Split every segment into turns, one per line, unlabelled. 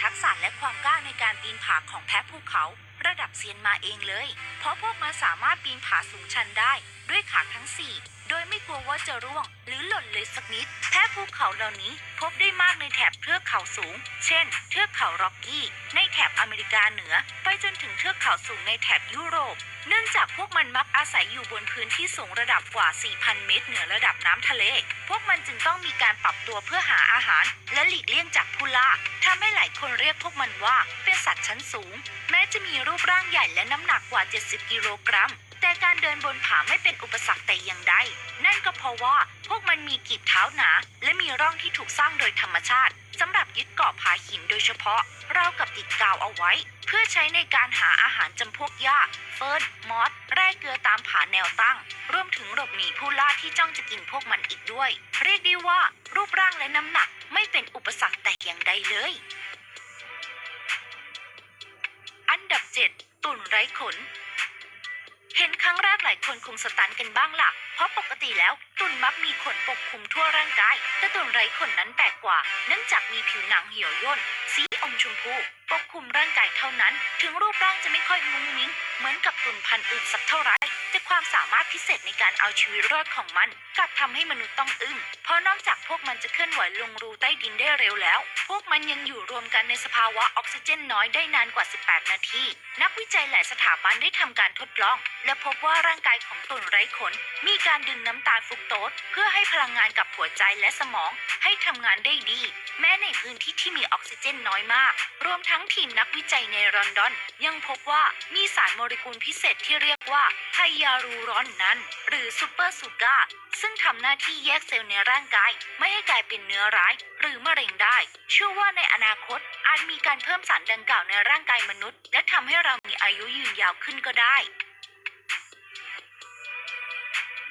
ทักษะและความกล้าในการปีนผาของแพะภูเขา ระดับเซียนมาเองเลย เพราะพวกมันสามารถปีนผาสูงชันได้ ด้วยขาทั้งสี่โดยไม่กลัวว่าจะร่วง หรือหล่นเลยสักนิด แพะภูเขาเหล่านี้พบได้มากในแถบเทือกเขาสูง เช่น เทือกเขาร็อกกี้ ในแถบอเริกาเหนือ ไปจนถึงเทือกเขาสูงในแถบยุโรป เนื่องจากพวกมันมักอาศัยอยู่บนพื้นที่สูงระดับกว่า 4,000 เมตรเหนือระดับน้ำทะเล พวกมันจึงต้องมีการปรับตัวเพื่อหาอาหาร และหลีกเลี่ยงจากผู้ล่าทำให้หลายคนเรียกพวกมันว่าเป็นสัตว์ชั้นสูง แม้จะมีรูปร่างใหญ่และน้ำหนักกว่า 70 กิโลกรัมแต่การเดินบนผาไม่เป็นอุปสรรคแต่อย่างใด นั่นก็เพราะว่าพวกมันมีกีบเท้าหนา และมีร่องที่ถูกสร้างโดยธรรมชาติสำหรับยึดเกาะผาหินโดยเฉพาะ รากับติดกาวเอาไว้ เพื่อใช้ในการหาอาหารจำพวกหญ้า เฟิร์นมอสแร่เกลือตามผาแนวตั้ง รวมถึงหลบหนีผู้ล่าที่จ้องจะกินพวกมันอีกด้วย เรียกได้ว่ารูปร่างและน้ำหนักไม่เป็นอุปสรรคแต่อย่างใดเลย อันดับ 7 ตุ่นไร้ขน เห็นครั้งแรกหลายคนคงสตันกันบ้างล่ะ เพราะปกติแล้วตุ่นมักมีขนปกคลุมทั่วร่างกาย แต่ตุ่นไร้ขนนั้นแปลกกว่า เนื่องจากมีผิวหนังเหี่ยวย่นสีอมชมพู ปกคลุมร่างกายเท่านั้น ถึงรูปร่างจะไม่ค่อยมุ้งมิ้ง เหมือนกับตุ่นพันธุ์อื่นสักเท่าไหร่แต่ความสามารถพิเศษในการเอาชีวิตรอดของมันกลับทำให้มนุษย์ต้องอึ้งเพราะนอกจากพวกมันจะเคลื่อนไหวลงรูใต้ดินได้เร็วแล้ว พวกมันยังอยู่รวมกันในสภาวะออกซิเจนน้อยได้นานกว่า 18 นาที นักวิจัยหลายสถาบันได้ทำการทดลอง และพบว่าร่างกายของตนไร้ขน มีการดึงน้ำตาลฟุกโตสเพื่อให้พลังงานกับหัวใจและสมอง ให้ทำงานได้ดี แพื้นที่ที่มีออกซิเจนน้อยมาก รวมทั้งทีมนักวิจัยในลอนดอน ยังพบว่ามีสารโมเลกุลพิเศษที่เรียกว่าไฮยารูรอนนั้น หรือซูเปอร์ซูกาซึ่งทำหน้าที่แยกเซลล์ในร่างกาย ไม่ให้กลายเป็นเนื้อร้าย หรือมะเร็งได้เชื่อว่าในอนาคต อาจมีการเพิ่มสารดังกล่าวในร่างกายมนุษย์ และทำให้เรามีอายุยืนยาวขึ้นก็ได้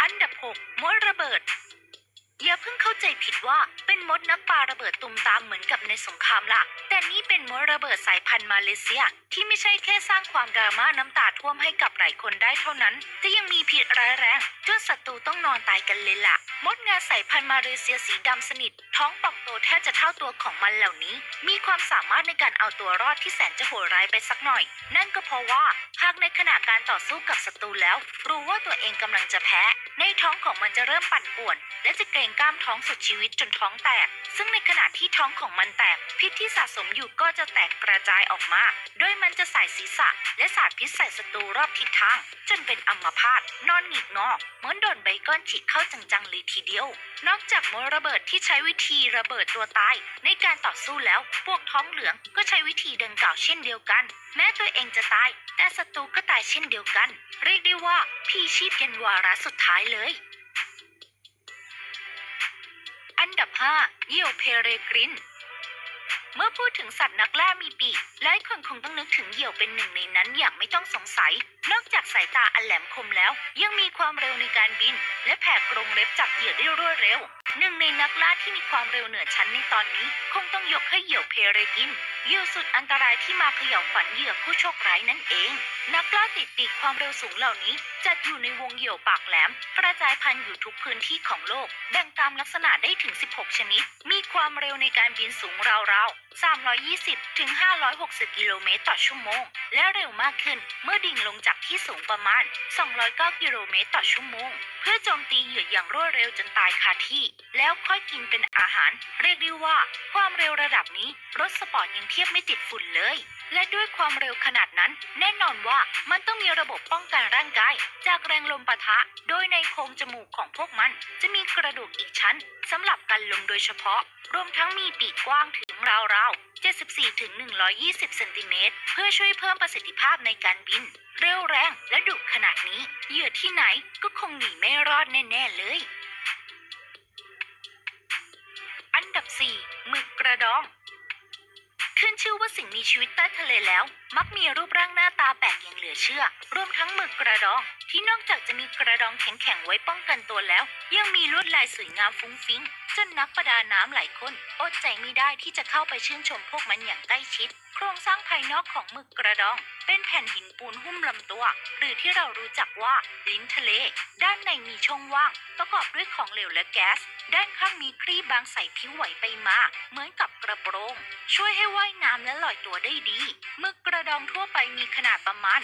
อันดับ 6มดระเบิด อย่าเพิ่งเข้าใจผิดว่าเป็นมดนักปาระเบิดตุมตามเหมือนกับในสงครามล่ะ แต่นี่เป็นมดระเบิดสายพันธุ์มาเลเซีย ที่ไม่ใช่แค่สร้างความดราม่าน้ำตาท่วมให้กับหลายคนได้เท่านั้น แต่ยังมีพิษร้ายแรงจนศัตรูต้องนอนตายกันเลยล่ะ มดงาสายพันธุ์มาเลเซียสีดำสนิท ท้องป่องโตแทบจะเท่าตัวของมันเหล่านี้ มีความสามารถในการเอาตัวรอดที่แสนจะโหดร้ายไปสักหน่อย นั่นก็เพราะว่าหากในขณะการต่อสู้กับศัตรูแล้ว รู้ว่าตัวเองกำลังจะแพ้ ในท้องของมันจะเริ่มปั่นป่วน และจะเกรงกล้ามท้องสุดชีวิตจนท้องแตก ซึ่งในขณะที่ท้องของมันแตกพิษที่สะสมอยู่ก็จะแตกกระจายออกมา โดยมันจะใส่ศีรษะ และสาดพิษใส่ศัตรูรอบทิศทาง จนเป็นอัมพาตนอนหงิกงอเหมือนโดนใบก้อนฉีกเข้าจังๆเลยทีเดียว นอกจากมดระเบิดที่ใช้วิธีระเบิดตัวตาย ในการต่อสู้แล้ว พวกท้องเหลืองก็ใช้วิธีดังกล่าวเช่นเดียวกัน แม้ตัวเองจะตาย แต่ศัตรูก็ตายเช่นเดียวกัน เรียกได้ว่าพี่ชีพยันวาระสุดท้ายเลยอันดับ 5เหยี่ยวเพเรกริน เมื่อพูดถึงสัตว์นักล่ามีปีกหลายคนคงต้องนึกถึงเหยี่ยวเป็นหนึ่งในนั้นอย่างไม่ต้องสงสัย นอกจากสายตาอันแหลมคมแล้ว ยังมีความเร็วในการบิน และแผ่กรงเล็บจับเหยื่อได้รวดเร็ว หนึ่งในนักล่าที่มีความเร็วเหนือชั้นในตอนนี้ คงต้องยกให้เหยี่ยวเพเรกิน เหยี่ยวสุดอันตรายที่มาเขย่าขวัญเหยื่อผู้โชคร้ายนั่นเอง นักล่าติดปีกความเร็วสูงเหล่านี้ จัดอยู่ในวงเหยี่ยวปากแหลม กระจายพันธุ์อยู่ทุกพื้นที่ของโลก แบ่งตามลักษณะได้ถึง 16 ชนิด มีความเร็วในการบินสูงราวๆ 320 ถึง 560 กิโลเมตรต่อชั่วโมง และเร็วมากขึ้นเมื่อดิ่งลงจากที่สูงประมาณ 209 กิโลเมตรต่อชั่วโมง เพื่อโจมตีเหยื่ออย่างรวดเร็วจนตายคาที่ แล้วค่อยกินเป็นอาหารเรียกได้ว่าความเร็วระดับนี้รถสปอร์ตยังเทียบไม่ติดฝุ่นเลย และด้วยความเร็วขนาดนั้น แน่นอนว่ามันต้องมีระบบป้องกันร่างกาย จากแรงลมปะทะ โดยในโพรงจมูกของพวกมัน จะมีกระดูกอีกชั้นสำหรับกันลมโดยเฉพาะ รวมทั้งมีปีกกว้างถึงราวๆ 74ถึง120 เซนติเมตรเพื่อช่วยเพิ่มประสิทธิภาพในการบิน เร็วแรงและดุขนาดนี้เหยื่อที่ไหนก็คงหนีไม่รอดแน่ๆเลย 4 หมึกกระดอง ขึ้นชื่อว่าสิ่งมีชีวิตใต้ทะเลแล้วมักมีรูปร่างหน้าตาแปลกอย่างเหลือเชื่อ รวมทั้งหมึกกระดอง ที่นอกจากจะมีกระดองแข็งๆไว้ป้องกันตัวแล้ว ยังมีลวดลายสวยงามฟุ้งฟิ้งจนนักประดาน้ำหลายคนอดใจไม่ได้ที่จะเข้าไปชื่นชมพวกมันอย่างใกล้ชิด โครงสร้างภายนอกของหมึกกระดอง เป็นแผ่นหินปูนหุ้มลำตัว หรือที่เรารู้จักว่าลิ้นทะเล ด้านในมีช่องว่าง ประกอบด้วยของเหลวและแก๊ส ด้านข้างมีครีบบางใสผิวไหวไปมา เหมือนกับกระโปรง ช่วยให้ว่ายน้น้ำและลอยตัวได้ดีหมึกกระดองทั่วไปมีขนาดประมาณ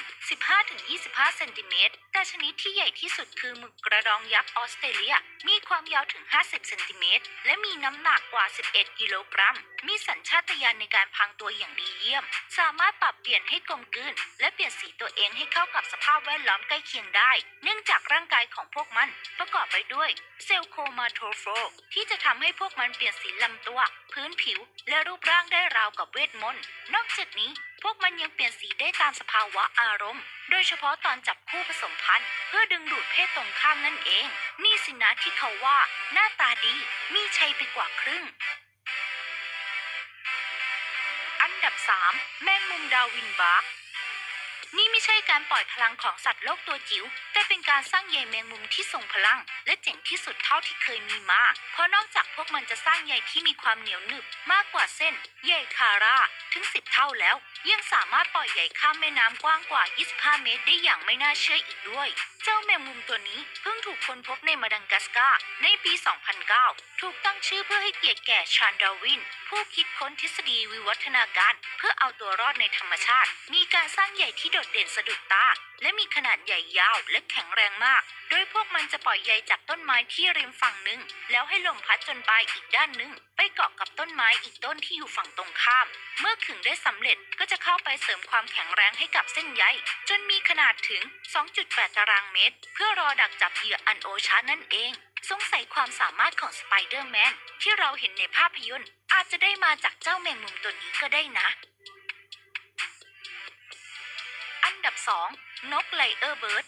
15-25 เซนติเมตร แต่ชนิดที่ใหญ่ที่สุดคือหมึกกระดองยักษ์ออสเตรเลีย มีความยาวถึง 50 เซนติเมตร และมีน้ำหนักกว่า 11 กิโลกรัม มีสัญชาตญาณในการพรางตัวอย่างดีเยี่ยม สามารถปรับเปลี่ยนให้กลมกลืน และเปลี่ยนสีตัวเองให้เข้ากับสภาพแวดล้อมใกล้เคียงได้ เนื่องจากร่างกายของพวกมันประกอบไปด้วยเซลล์โครมาโทโฟที่จะทำให้พวกมันเปลี่ยนสีลำตัว พื้นผิว และรูปร่างได้ราวกับเวทมนต์ นอกจากนี้ พวกมันยังเปลี่ยนสีได้ตามสภาวะอารมณ์ โดยเฉพาะตอนจับคู่ผสมพันธุ์ เพื่อดึงดูดเพศตรงข้ามนั่นเอง นี่สินะที่เขาว่า หน้าตาดีมีชัยไปกว่าครึ่ง อันดับ 3 แมงมุมดาวินบาร์ นี่ไม่ใช่การปล่อยพลังของสัตว์โลกตัวจิ๋ว แต่เป็นการสร้างใยแมงมุมที่ทรงพลัง และเจ๋งที่สุดเท่าที่เคยมีมา เพราะนอกจากพวกมันจะสร้างใยที่มีความเหนียวหนึบมากกว่าเส้น ใยคาร่าถึง 10 เท่าแล้ว ยังสามารถปล่อยใยข้ามแม่น้ำกว้างกว่า 25 เมตรได้อย่างไม่น่าเชื่ออีกด้วย เจ้าแมงมุมตัวนี้เพิ่งถูกค้นพบในมาดังกัสการ์ในปี 2009 ถูกตั้งชื่อเพื่อให้เกียรติแก่ชานดาวิน ผู้คิดค้นทฤษฎีวิวัฒนาการ เพื่อเอาตัวรอดในธรรมชาติ มีการสร้างใหญ่ที่โดดเด่นสะดุดตา และมีขนาดใหญ่ยาวและแข็งแรงมาก โดยพวกมันจะปล่อยใยจากต้นไม้ที่ริมฝั่งหนึ่ง แล้วให้ลมพัดจนปลายอีกด้านหนึ่งไปเกาะกับต้นไม้อีกต้นที่อยู่ฝั่งตรงข้าม เมื่อขึงได้สำเร็จก็จะเข้าไปเสริมความแข็งแรงให้กับเส้นใยจนมีขนาดถึง 2.8 ตารางเมตร เพื่อรอดักจับเหยื่ออันโอชานั่นเองสงสัยความสามารถของสไปเดอร์แมนที่เราเห็นในภาพยนตร์อาจจะได้มาจากเจ้าแมงมุมตัวนี้ก็ได้นะ ดับ 2 นกไลเออร์เบิร์ด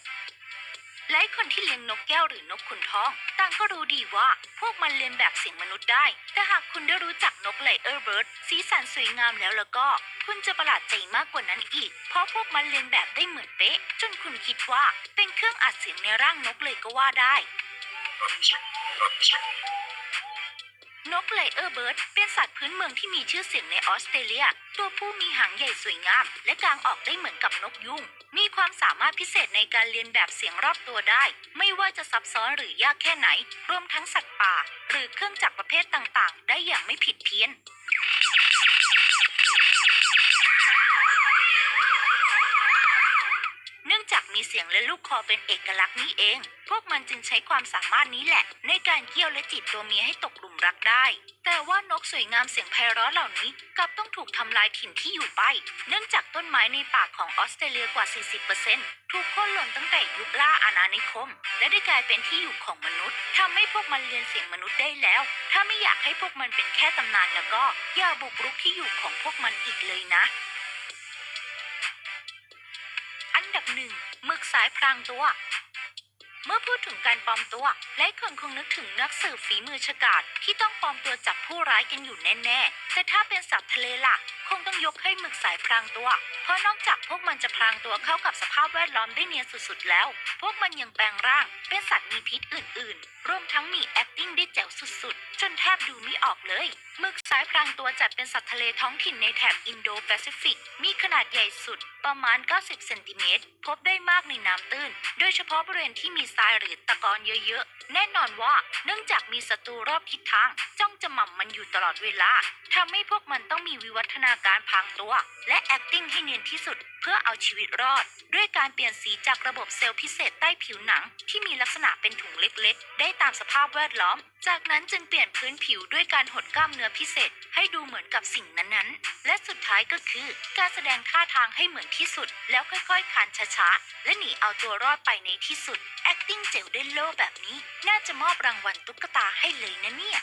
หลายคนที่เลี้ยงนกแก้วหรือนกขุนทอง ต่างก็รู้ดีว่าพวกมันเรียนแบบเสียงมนุษย์ได้ แต่หากคุณได้รู้จักนกไลเออร์เบิร์ดสีสันสวยงามแล้วแล้วก็ คุณจะประหลาดใจมากกว่านั้นอีก เพราะพวกมันเรียนแบบได้เหมือนเป๊ะ จนคุณคิดว่าเป็นเครื่องอัดเสียงในร่างนกเลยก็ว่าได้ นกไลเออร์เบิร์ดเป็นสัตว์พื้นเมืองที่มีชื่อเสียงในออสเตรเลีย ตัวผู้มีหางใหญ่สวยงาม และกางออกได้เหมือนกับนกยุง มีความสามารถพิเศษในการเรียนแบบเสียงรอบตัวได้ ไม่ว่าจะซับซ้อนหรือยากแค่ไหน รวมทั้งสัตว์ป่า หรือเครื่องจักรประเภทต่างๆ ได้อย่างไม่ผิดเพี้ยน สียงและลูกคอเป็นเอกลักษณ์นี้เอง พวกมันจึงใช้ความสามารถนี้แหละ ในการเกี่ยวและจีบตัวเมียให้ตกหลุมรักได้ แต่ว่านกสวยงามเสียงไพเราะเหล่านี้กลับต้องถูกทำลายถิ่นที่อยู่ไป เนื่องจากต้นไม้ในป่าของออสเตรเลียกว่า 40%ถูกโค่นหล่นตั้งแต่ยุคล่าอาณานิคม และได้กลายเป็นที่อยู่ของมนุษย์ทำให้พวกมันเรียนเสียงมนุษย์ได้แล้ว ถ้าไม่อยากให้พวกมันเป็นแค่ตำนานแล้วก็อย่าบุกรุกที่อยู่ของพวกมันอีกเลยนะ หนึ่งหมึกสายพรางตัว เมื่อพูดถึงการปลอมตัวหลายคนคงนึกถึงนักสืบฝีมือฉกาจที่ต้องปลอมตัวจับผู้ร้ายกันอยู่แน่ๆ แต่ถ้าเป็นสัตว์ทะเลล่ะ คงต้องยกให้หมึกสายพรางตัว เพราะนอกจากพวกมันจะพรางตัวเข้ากับสภาพแวดล้อมได้เนียนสุดๆแล้ว พวกมันยังแปลงร่าง เป็นสัตว์มีพิษอื่นๆ รวมทั้งมี acting ได้แจ๋วสุดๆ จนแทบดูไม่ออกเลยหมึกายพรางตัวจัดเป็นสัตว์ทะเลท้องถิ่นในแถบอินโดแปซิฟิก มีขนาดใหญ่สุดประมาณ 90 เซนติเมตร พบได้มากในน้ำตื้น โดยเฉพาะบริเวณที่มีทรายหรือตะกอนเยอะๆ แน่นอนว่าเนื่องจากมีศัตรูรอบทิศทาง จ้องจะหม่ำมันอยู่ตลอดเวลาทำให้พวกมันต้องมีวิวัฒนาการพรางตัว และ acting ให้เนียนที่สุด เพื่อเอาชีวิตรอด ด้วยการเปลี่ยนสีจากระบบเซลล์พิเศษใต้ผิวหนัง ที่มีลักษณะเป็นถุงเล็กๆ ได้ตามสภาพแวดล้อม จากนั้นจึงเปลี่ยนพื้นผิวด้วยการหดกล้ามเนื้อพิเศษ ให้ดูเหมือนกับสิ่งนั้นๆ และสุดท้ายก็คือ การแสดงท่าทางให้เหมือนที่สุด แล้วค่อยๆคานช้าๆและหนีเอาตัวรอดไปในที่สุด acting เจ๋วได้โลแบบนี้ น่าจะมอบรางวัลตุ๊กตาให้เลยนะเนี่ย